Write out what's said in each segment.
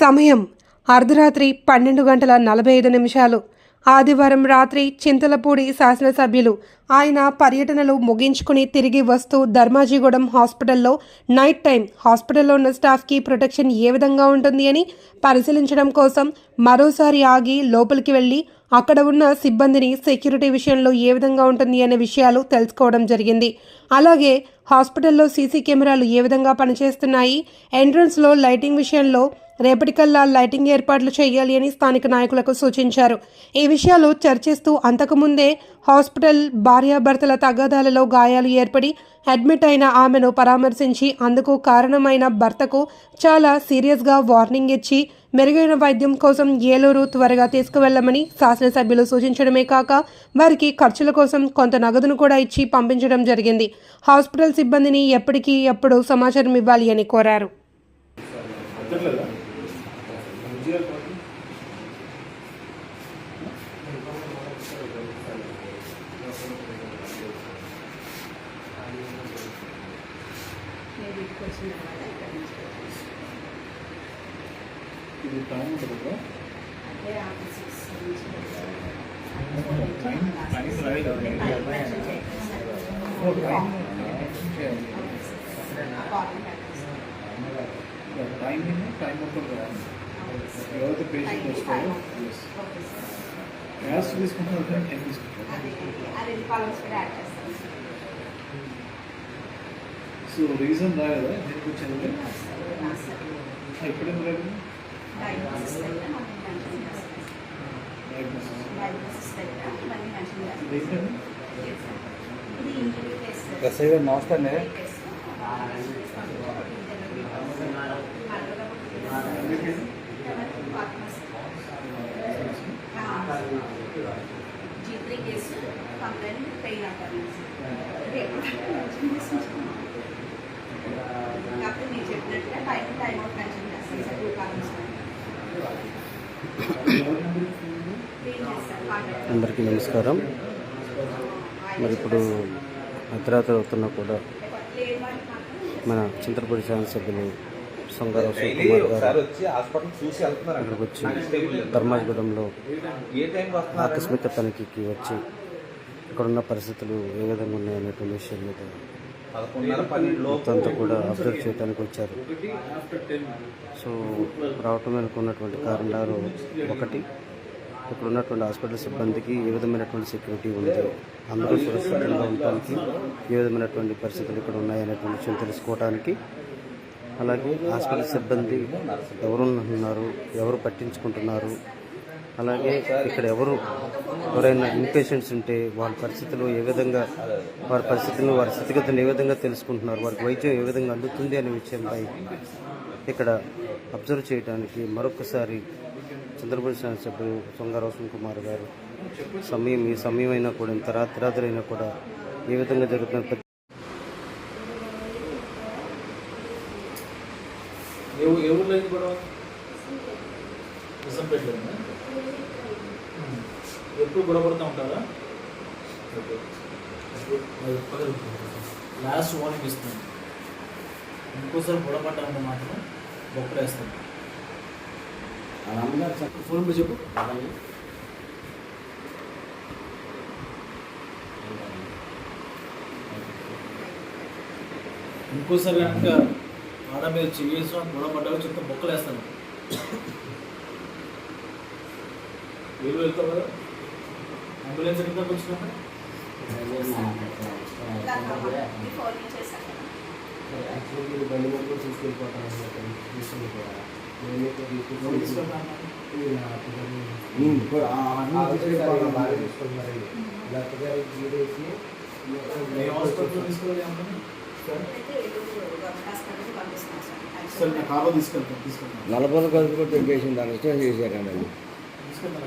సమయం. అర్ధరాత్రి పన్నెండు గంటల నలభై ఐదు నిమిషాలు. ఆదివారం రాత్రి చింతలపూడి శాసనసభ్యులు ఆయన పర్యటనలు ముగించుకుని తిరిగి వస్తూ ధర్మాజిగూడెం హాస్పిటల్లో నైట్ టైం హాస్పిటల్లో ఉన్న స్టాఫ్కి ప్రొటెక్షన్ ఏ విధంగా ఉంటుంది అని పరిశీలించడం కోసం మరోసారి ఆగి లోపలికి వెళ్ళి అక్కడ ఉన్న సిబ్బందిని సెక్యూరిటీ విషయంలో ఏ విధంగా ఉంటుంది అనే విషయాలు తెలుసుకోవడం జరిగింది. అలాగే హాస్పిటల్లో సీసీ కెమెరాలు ఏ విధంగా పనిచేస్తున్నాయి ఎంట్రన్స్లో లైటింగ్ విషయంలో రేపటికల్లా లైటింగ్ ఏర్పాట్లు చేయాలి అని స్థానిక నాయకులకు సూచించారు. ఈ విషయాలు చర్చిస్తూ అంతకుముందే హాస్పిటల్ భార్యాభర్తల తగాదాలలో గాయాలు ఏర్పడి అడ్మిట్ అయిన ఆమెను పరామర్శించి అందుకు కారణమైన భర్తకు చాలా సీరియస్గా వార్నింగ్ ఇచ్చి మెరుగైన వైద్యం కోసం ఏలూరు త్వరగా తీసుకువెళ్ళమని శాసనసభ్యులు సూచించడమే కాక వారికి ఖర్చుల కోసం కొంత నగదును కూడా ఇచ్చి పంపించడం జరిగింది. హాస్పిటల్ సిబ్బందిని ఎప్పటికీ ఎప్పుడు సమాచారం ఇవ్వాలి అని కోరారు. ఇది టైం ఉంటుంది కదా టైం టైం రాయలేదు ఓ, టైం టైం టైం ఉంటుంది కదా ఎవరైతే పేషెంట్ వస్తారో yes. గ్యాస్ తీసుకుంటారు టైం తీసుకుంటారు సో రీజన్ రాలేదా దేనికి వచ్చింది ఎప్పుడేం రాలేదు నమస్తే అండి జీత్రీ కేసు కంప్లైంట్ పెయిన్ అంటారు మీరు చెప్పినట్టుగా టైం టైం అవుట్ మెన్షన్ చేస్తాను సార్ టూ కాలమ్స్ అందరికీ నమస్కారం. మరి ఇప్పుడు అర్ధరాత్రి అవుతున్నా కూడా మన వాళ్ళకి మాత్రం మన చింతలపూడి శాసనసభ్యులు సొంగారావు శివకుమార్ ఒకసారి గారు ఇక్కడికి వచ్చి ధర్మాజగూడెంలో ఆకస్మిక తనిఖీకి వచ్చి ఇక్కడున్న పరిస్థితులు ఏ విధంగా ఉన్నాయనేటువంటి విషయం మీద అంతా కూడా అబ్జర్వ్ చేయడానికి వచ్చారు. సో రావటం వెనుక ఉన్నటువంటి కారణాలు ఒకటి. ఇక్కడ ఉన్నటువంటి హాస్పిటల్ సిబ్బందికి ఏ విధమైనటువంటి సెక్యూరిటీ ఉంది? అందరూ సురక్షితంగా ఉండటానికి ఏ విధమైనటువంటి పరిస్థితులు ఇక్కడ ఉన్నాయనేటువంటి విషయం తెలుసుకోవడానికి అలాగే హాస్పిటల్ సిబ్బంది ఎవరున్నారు ఎవరు పట్టించుకుంటున్నారు అలాగే ఇక్కడ ఎవరు ఎవరైనా ఇన్పేషెంట్స్ ఉంటే వాళ్ళ పరిస్థితులు ఏ విధంగా వారి పరిస్థితులను వారి స్థితిగతులను ఏ విధంగా తెలుసుకుంటున్నారు వారికి వైద్యం ఏ విధంగా అందుతుంది అనే విషయంపై ఇక్కడ అబ్జర్వ్ చేయడానికి మరొకసారి చంద్రబాబు సభ్యులు సొంగారోషన్ కుమార్ గారు సమయం ఈ సమయం అయినా కూడా ఇంత రాత్రి రాత్రి అయినా కూడా ఏ విధంగా జరుగుతున్న ఏ ఏ ఊర్లో అయింది గొడవ? నిజంపేటలోనా ఎప్పుడు గొడవ పడుతూ ఉంటారా? ఓకే. లాస్ట్ వార్నింగ్ ఇస్తాను ఇంకోసారి గొడవ పడ్డామంటే మాత్రం బొక్కలేస్తాను ఫోన్ నెంబర్ చెప్పు. ఇంకోసారి కనుక ఆడ మీద చేసిన గొడవ పడ్డాక చెప్తే బొక్కలేస్తాను వీళ్ళు వెళ్తావు కదా? అంబులెన్స్ ఎక్కడికి ఎవరు తీసుకెళ్తాను. ఏ హాస్పిటల్ నలభై కలిసి కూడా తెగేసింది దాని ఇష్టం చేశారండి అది తీసుకెళ్తాను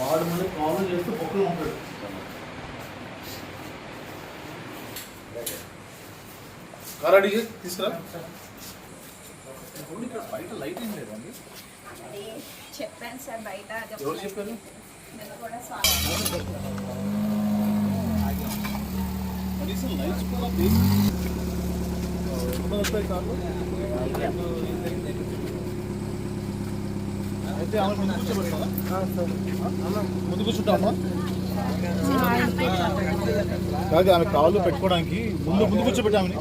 వాడు మళ్ళీ కాల్ చేస్తూ బొక్కలు ఉంటాడు. కార్ అడిగి తీసుకురా. ఇక్కడ బయట లైట్ ఏం లేదండి చెప్పాను సార్ బయట ఎవరు చెప్పారు? నేను కూడా స్వామి. కనీసం లైట్స్ కూడా వస్తాయి అయితే ఆమె ముందు ముందు కూర్చుంటామా కాదు ఆమె కాళ్ళు పెట్టుకోవడానికి ముందు ముందు కూర్చోబెట్టామని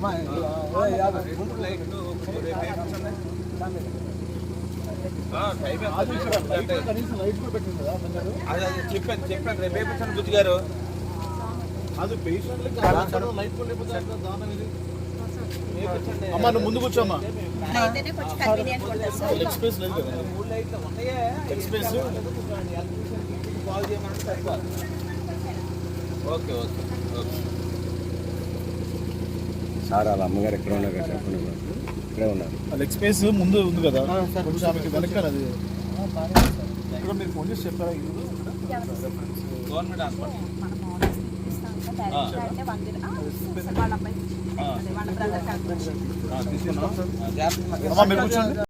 కదా చెప్పాను చెప్పాను రేపు బుద్ధి గారు అది పేషెంట్లకి కూడా లేకపోతే అట్లా దానం ఇది. అమ్మా నువ్వు ముందు కూర్చోమ్మా. అయితేనే కొంచెం కన్వీనియంట్ ఉంటుంది సార్. లెగ్ స్పేస్ లేదు కదా. సరిపోదు. Okay okay okay. సార్ వాళ్ళ అమ్మగారు ఎక్కడ ఉన్నారు? కదా చెప్పండి. ఇక్కడే ఉన్నారు. లెగ్ స్పేస్ ముందు ఉంది కదా. కొంచెం ఆమెకి వెనక అది. ఇక్కడ మీరు ఫోన్ చేసి చెప్పారా? ఇది గవర్నమెంట్ హాస్పిటల్. తీసుకున్నాం మీరు కూర్చోండి